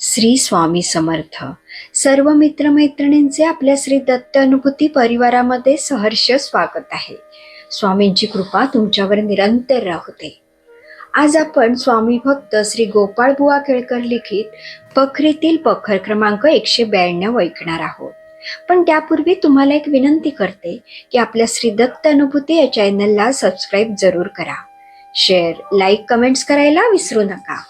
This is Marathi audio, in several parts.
श्री स्वामी समर्थ. सर्व मित्रमैत्रिणींचे आपल्या श्री दत्त अनुभूती परिवारामध्ये सहर्ष स्वागत आहे. स्वामींची कृपा तुमच्यावर निरंतर राहते. आज आपण स्वामी भक्त श्री गोपाळ बुवा केळकर लिखित पखरीतील पखर क्रमांक एकशे ब्याण्णव ऐकणार आहोत. पण त्यापूर्वी तुम्हाला एक विनंती करते की आपल्या श्री दत्त अनुभूती या चॅनलला सबस्क्राईब जरूर करा. शेअर लाईक कमेंट्स करायला विसरू नका.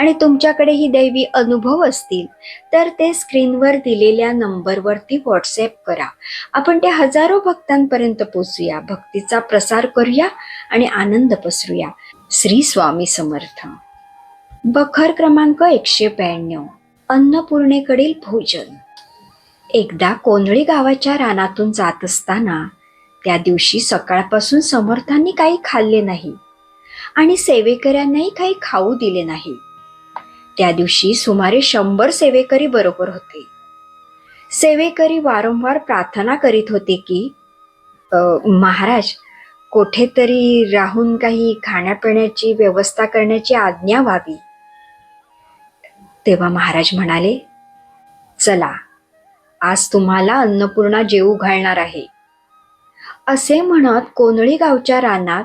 आणि तुमच्याकडेही दैवी अनुभव असतील तर ते स्क्रीनवर दिलेल्या नंबरवरती व्हॉट्सॲप करा. आपण त्या हजारो भक्तांपर्यंत पोचूया भक्तीचा प्रसार करूया आणि आनंद पसरूया. श्री स्वामी समर्थ. बखर क्रमांक एकशे ब्याण्णव. अन्नपूर्णेकडील भोजन. एकदा कोंदळी गावाच्या रानातून जात असताना त्या दिवशी सकाळपासून समर्थांनी काही खाल्ले नाही आणि सेवेकऱ्यांनाही काही खाऊ दिले नाही. त्या दिवशी सुमारे शंभर सेवेकरी बरोबर होते. सेवेकरी वारंवार प्रार्थना करीत होते की महाराज कोठेतरी राहून काही खाण्यापिण्याची व्यवस्था करण्याची आज्ञा व्हावी. तेव्हा महाराज म्हणाले चला आज तुम्हाला अन्नपूर्णा जेवू घालणार आहे. असे म्हणत कोनळी गावच्या रानात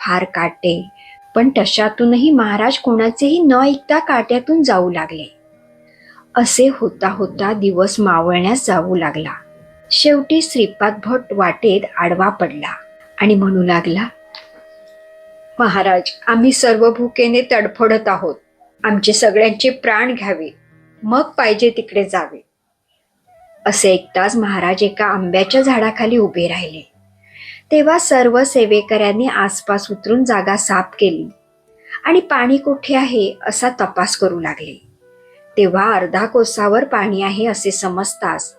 फार काटे पण तशातूनही महाराज कोणाचेही न ऐकता काट्यातून जाऊ लागले. असे होता होता दिवस मावळण्यास जाऊ लागला. शेवटी श्रीपाद भट वाटेत आडवा पडला आणि म्हणू लागला महाराज आम्ही सर्व भुकेने तडफडत आहोत. आमचे सगळ्यांचे प्राण घ्यावे. मग पाहिजे तिकडे जावे. असे ऐकताच महाराज एका आंब्याच्या झाडाखाली उभे राहिले. तेव्हा सर्व सेवेकऱ्यांनी आसपास उतरून जागा साफ केली. आणि पाणी कुठे आहे असा तपास करू लागले. तेव्हा अर्धा कोसावर पाणी आहे असे समजताच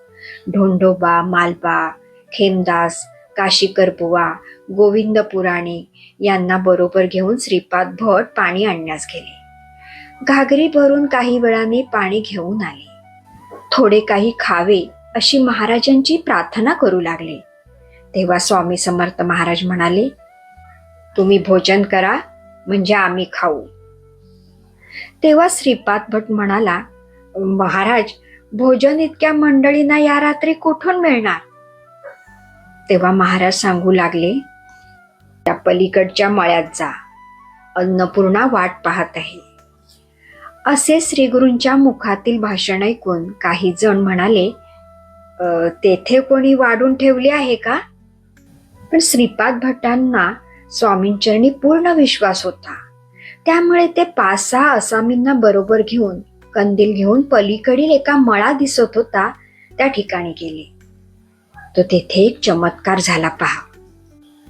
ढोंडोबा मालबा खेमदास काशीकरबुवा गोविंद पुराणे यांना बरोबर घेऊन श्रीपाद भट पाणी आणण्यास गेले. घागरी भरून काही वेळाने पाणी घेऊन आले. थोडे काही खावे अशी महाराजांची प्रार्थना करू लागले. तेव्हा स्वामी समर्थ महाराज म्हणाले तुम्ही भोजन करा म्हणजे आम्ही खाऊ. तेव्हा श्रीपाद भट म्हणाला महाराज भोजन इतक्या मंडळींना या रात्री कुठून मिळणार? तेव्हा महाराज सांगू लागले त्या पलीकडच्या मळ्यात जा अन्नपूर्णा वाट पाहत आहे. असे श्रीगुरूंच्या मुखातील भाषण ऐकून काही जण म्हणाले तेथे कोणी वाढून ठेवले आहे का? पण श्रीपाद भटांना स्वामींचरणी पूर्ण विश्वास होता. त्यामुळे ते पाच सहा असामींना बरोबर घेऊन कंदील घेऊन पलीकडील एका मळा दिसत होता त्या ठिकाणी गेले. तो तेथे एक चमत्कार झाला पहा.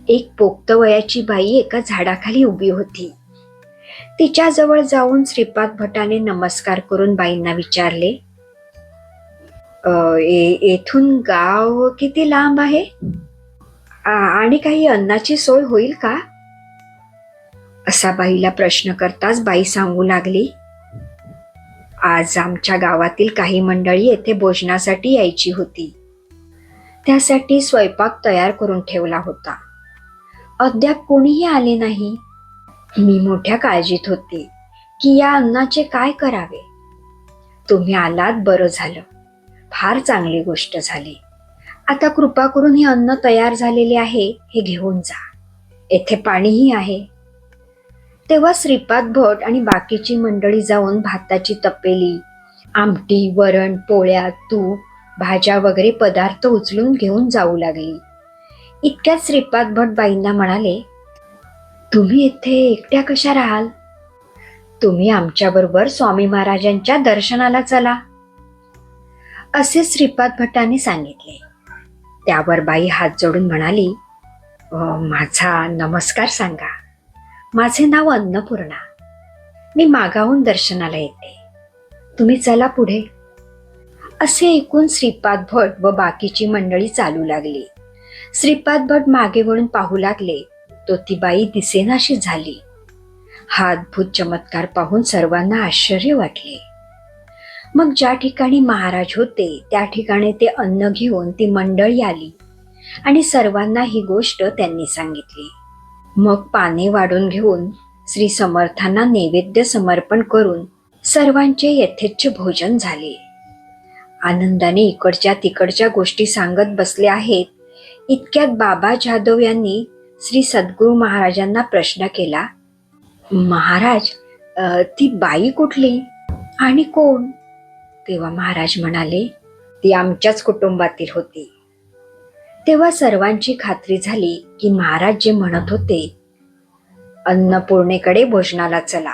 एक पोक्त वयाची बाई एका झाडाखाली उभी होती. तिच्या जवळ जाऊन श्रीपाद भटाने नमस्कार करून बाईंना विचारले येथून गाव किती लांब आहे? आणि काही अन्नाची सोय होईल का? असा बाईला प्रश्न करताच बाई सांगू लागली. आज आमच्या गावातील काही मंडळी येथे भोजनासाठी यायची होती. त्यासाठी स्वयंपाक तयार करून ठेवला होता. अद्याप कोणीही आले नाही. मी मोठ्या काळजीत होते की या अन्नाचे काय करावे. तुम्ही आलात बरं झालं. फार चांगली गोष्ट झाली. आता कृपा करून हे अन्न तयार झालेले आहे हे घेऊन जा. येथे पाणीही आहे. तेव्हा श्रीपाद भट आणि बाकीची मंडळी जाऊन भाताची तपेली. आमटी वरण पोळ्या तूप भाज्या वगैरे पदार्थ उचलून घेऊन जाऊ लागली. इतक्यात श्रीपाद भट बाईंना म्हणाले तुम्ही इथे एकट्या कशा राहाल? तुम्ही आमच्याबरोबर स्वामी महाराजांच्या दर्शनाला चला. असे श्रीपाद भटाने सांगितले. त्यावर बाई हात जोडून म्हणाली माझा नमस्कार सांगा. माझे नाव अन्नपूर्णा. मी मागाहून दर्शनाला येते. तुम्ही चला पुढे. असे ऐकून श्रीपाद भट व बाकीची मंडळी चालू लागली. श्रीपाद भट मागे वळून पाहू लागले तो ती बाई दिसेनाशी झाली. हा अद्भुत चमत्कार पाहून सर्वांना आश्चर्य वाटले. मग ज्या ठिकाणी महाराज होते त्या ठिकाणी ते अन्न घेऊन ती मंडळी आली आणि सर्वांना ही गोष्ट त्यांनी सांगितली. मग पाने वाढून घेऊन श्री समर्थांना नैवेद्य समर्पण करून सर्वांचे यथेच्छ भोजन झाले. आनंदाने इकडच्या तिकडच्या गोष्टी सांगत बसले आहेत. इतक्यात बाबा जाधव यांनी श्री सद्गुरू महाराजांना प्रश्न केला महाराज ती बाई कुठली? आणि कोण? तेव्हा महाराज म्हणाले ती आमच्याच कुटुंबातील होती. तेव्हा सर्वांची खात्री झाली की महाराज जे म्हणत होते अन्नपूर्णेकडे भोजनाला चला.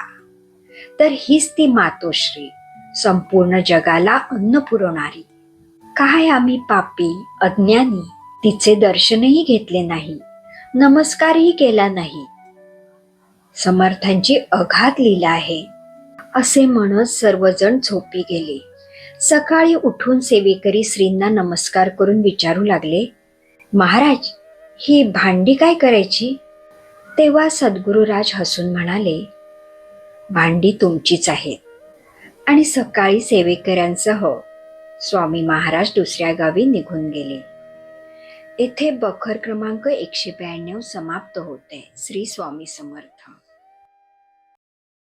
तर हीच ती मातोश्री संपूर्ण जगाला अन्न पुरवणारी. काय आम्ही पापी अज्ञानी तिचे दर्शनही घेतले नाही नमस्कारही केला नाही समर्थांची अघात लीला आहे असे म्हणत सर्वजण झोपी गेले. सकाळी उठून सेवेकरी श्रींना नमस्कार करून विचारू लागले महाराज ही भांडी काय करायची? तेव्हा सद्गुरुराज हसून म्हणाले भांडी तुमचीच आहेत. आणि सकाळी सेवेकऱ्यांसह स्वामी महाराज दुसऱ्या गावी निघून गेले. येथे बखर क्रमांक एकशे ब्याण्णव समाप्त होते. श्री स्वामी समर्थ.